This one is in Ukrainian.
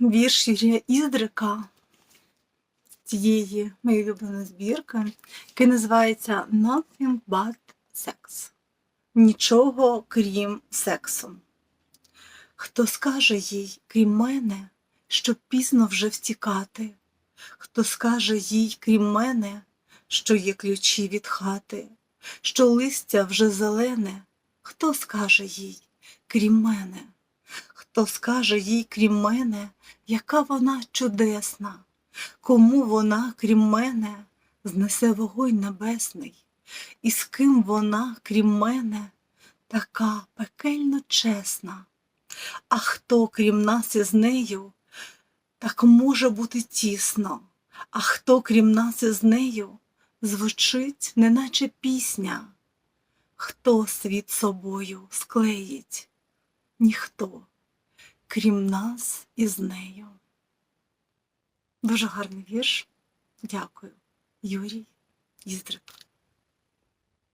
вірш Юрія Іздрика цієї моєї улюбленої збірки, який називається Nothing but sex. Нічого крім сексу. Хто скаже їй, крім мене, що пізно вже втікати? Хто скаже їй, крім мене, що є ключі від хати, що листя вже зелене? Хто скаже їй, крім мене? Хто скаже їй, крім мене, яка вона чудесна? Кому вона, крім мене, знесе вогонь небесний? І з ким вона, крім мене, така пекельно чесна? А хто, крім нас із нею, так може бути тісно? А хто, крім нас із нею, звучить, неначе пісня? Хто світ собою склеїть? Ніхто, крім нас із нею. Дуже гарний вірш. Дякую, Юрій Іздрик.